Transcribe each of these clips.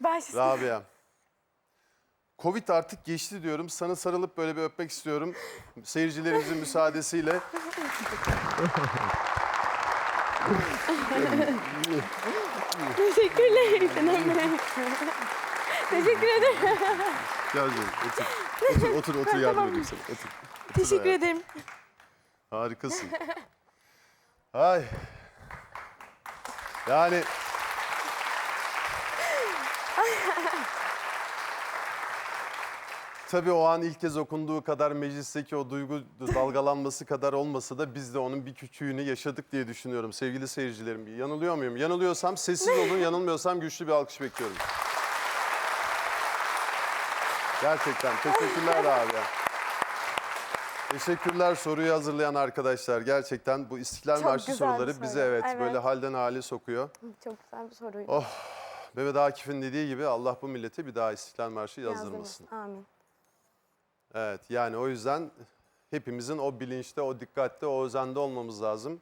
Baş Rabia. Covid artık geçti diyorum. Sana sarılıp böyle bir öpmek istiyorum. Seyircilerimizin müsaadesiyle. Teşekkürler. Benim. Teşekkür ederim. Gel canım otur. Otur otur otur yardım edeyim sana. Otur. Otur Teşekkür ayağa. ederim. Harikasın. Ay. Yani Tabii o an ilk kez okunduğu kadar meclisteki o duygu dalgalanması kadar olmasa da biz de onun bir küçüğünü yaşadık diye düşünüyorum sevgili seyircilerim. Yanılıyor muyum? Yanılıyorsam sessiz olun, yanılmıyorsam güçlü bir alkış bekliyorum. Gerçekten teşekkürler abi. Teşekkürler soruyu hazırlayan arkadaşlar. Gerçekten bu İstiklal Çok Marşı güzel bir soruları bizi soru. evet, Evet. böyle halden hale sokuyor. Çok güzel bir soruydu. Oh, Mehmet Akif'in dediği gibi Allah bu millete bir daha İstiklal Marşı yazdırmasın. Yazdırmasın. Amin. Evet yani o yüzden hepimizin o bilinçte, o dikkatte, o özende olmamız lazım.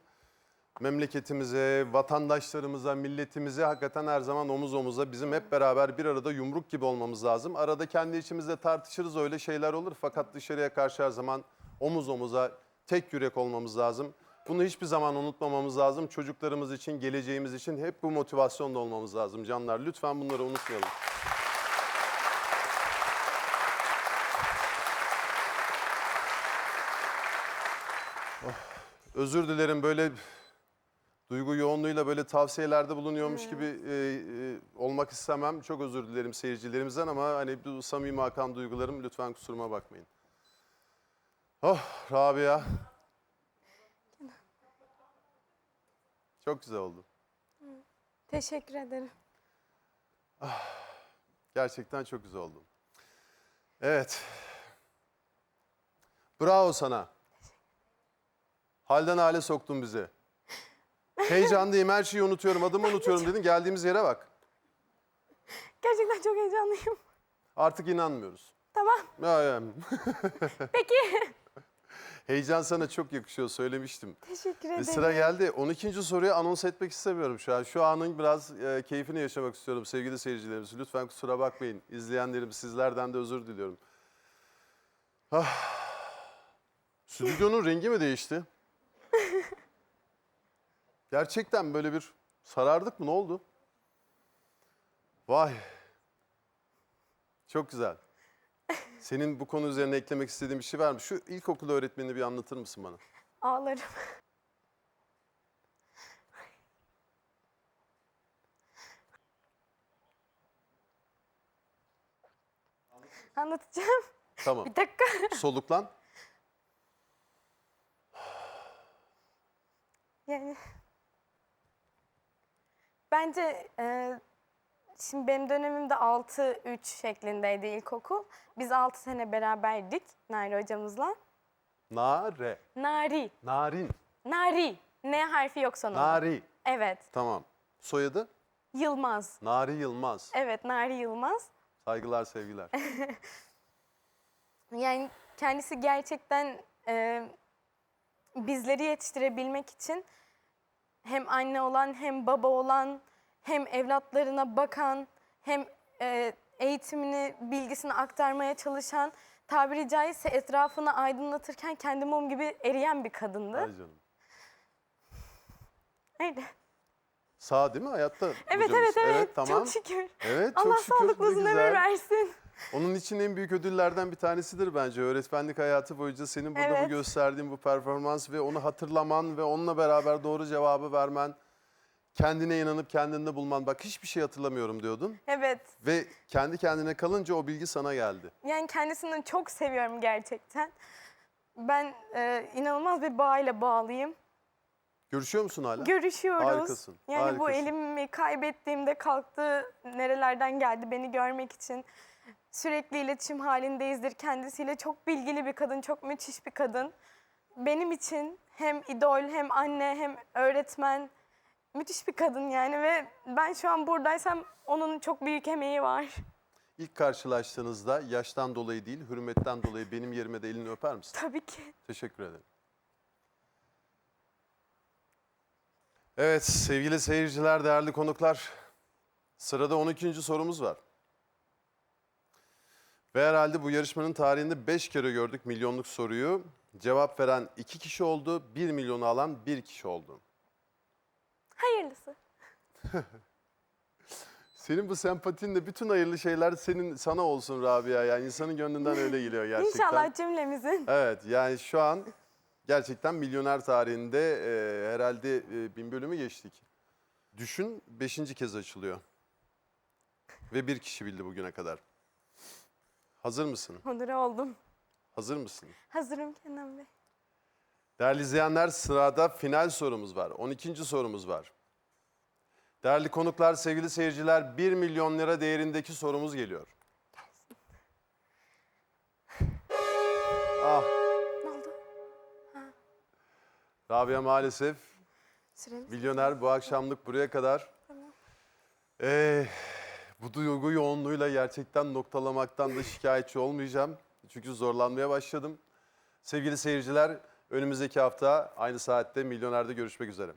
Memleketimize, vatandaşlarımıza, milletimize hakikaten her zaman omuz omuza bizim hep beraber bir arada yumruk gibi olmamız lazım. Arada kendi içimizde tartışırız öyle şeyler olur fakat dışarıya karşı her zaman omuz omuza tek yürek olmamız lazım. Bunu hiçbir zaman unutmamamız lazım. Çocuklarımız için, geleceğimiz için hep bu motivasyonda olmamız lazım canlar. Lütfen bunları unutmayalım. Özür dilerim böyle duygu yoğunluğuyla böyle tavsiyelerde bulunuyormuş gibi e, e, olmak istemem. Çok özür dilerim seyircilerimizden ama hani bu samimi akan duygularım lütfen kusuruma bakmayın. Oh Rabia. Çok güzel oldu. Teşekkür ederim. Gerçekten çok güzel oldu. Evet. Bravo sana. Halden hale soktun bizi. Heyecanlıyım, her şeyi unutuyorum, adımı unutuyorum dedin. Geldiğimiz yere bak. Gerçekten çok heyecanlıyım. Artık inanmıyoruz. Tamam. Ya, ya. Peki. Heyecan sana çok yakışıyor, söylemiştim. Teşekkür Ve ederim. sıra geldi. 12. soruyu anons etmek istemiyorum şu an. Şu anın biraz e, keyfini yaşamak istiyorum sevgili seyircilerimiz. Lütfen kusura bakmayın. İzleyenlerim sizlerden de özür diliyorum. Ah. Stüdyonun rengi mi değişti? Gerçekten böyle bir sarardık mı? Ne oldu? Vay. Çok güzel. Senin bu konu üzerine eklemek istediğin bir şey var mı? Şu ilkokul öğretmenini bir anlatır mısın bana? Ağlarım. Anlatacağım. Tamam. Bir dakika. Soluklan. Yani bence e, şimdi benim dönemimde 6-3 şeklindeydi ilkokul. Biz 6 sene beraberdik Nari hocamızla. Nare. Nari. Narin. Nari. N harfi yok sonunda. Nari. Evet. Tamam. Soyadı? Yılmaz. Nari Yılmaz. Evet Nari Yılmaz. Saygılar, sevgiler. Yani kendisi gerçekten e, bizleri yetiştirebilmek için hem anne olan hem baba olan hem evlatlarına bakan hem e, eğitimini bilgisini aktarmaya çalışan tabiri caizse etrafını aydınlatırken kendi mum gibi eriyen bir kadındı. Ay canım. Öyle. Sağ değil mi hayatta? Evet hocamız? evet evet tamam. çok şükür. Evet çok Allah şükür. sağlıklı uzun ömür versin. Onun için en büyük ödüllerden bir tanesidir bence. Öğretmenlik hayatı boyunca senin burada bu Evet. gösterdiğin bu performans ve onu hatırlaman ve onunla beraber doğru cevabı vermen, kendine inanıp kendinde bulman. Bak hiçbir şey hatırlamıyorum diyordun Evet. ve kendi kendine kalınca o bilgi sana geldi. Yani kendisini çok seviyorum gerçekten. Ben e, inanılmaz bir bağıyla bağlıyım. Görüşüyor musun hala? Görüşüyoruz. Harikasın, Yani bu harikasın. elimi kaybettiğimde kalktı nerelerden geldi beni görmek için. Sürekli iletişim halindeyizdir kendisiyle. Çok bilgili bir kadın, çok müthiş bir kadın. Benim için hem idol hem anne hem öğretmen müthiş bir kadın yani ve ben şu an buradaysam onun çok büyük emeği var. İlk karşılaştığınızda yaştan dolayı değil, hürmetten dolayı benim yerime de elini öper misin? Tabii ki. Teşekkür ederim. Evet sevgili seyirciler, değerli konuklar. Sırada 12. sorumuz var. Ve herhalde bu yarışmanın tarihinde 5 kere gördük milyonluk soruyu. Cevap veren 2 kişi oldu, 1 milyonu alan 1 kişi oldu. Hayırlısı. Senin bu sempatinle bütün hayırlı şeyler senin sana olsun Rabia. Yani insanın gönlünden öyle geliyor gerçekten. İnşallah cümlemizin. Evet yani şu an gerçekten milyoner tarihinde e, herhalde e, bin bölümü geçtik. Düşün beşinci kez açılıyor. Ve bir kişi bildi bugüne kadar. Hazır mısın? Onure oldum. Hazır mısın? Hazırım Kenan Bey. Değerli izleyenler sırada final sorumuz var. 12. sorumuz var. Değerli konuklar, sevgili seyirciler 1 milyon lira değerindeki sorumuz geliyor. Ah Ne oldu? Rabia maalesef Süremiz. milyoner bu akşamlık buraya kadar. Ee, bu duygu yoğunluğuyla gerçekten noktalamaktan da şikayetçi olmayacağım. Çünkü zorlanmaya başladım. Sevgili seyirciler önümüzdeki hafta aynı saatte Milyoner'de görüşmek üzere.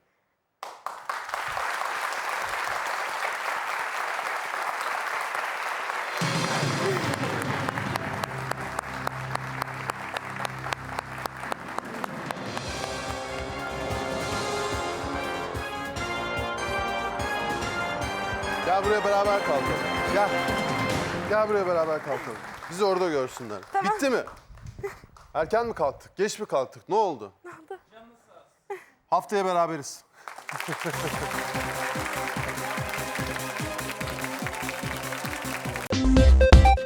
Gel buraya beraber kalkalım. Gel. Gel buraya beraber kalkalım. Bizi orada görsünler. Bitti mi? Erken mi kalktık? Geç mi kalktık? Ne oldu? Ne oldu? Haftaya beraberiz.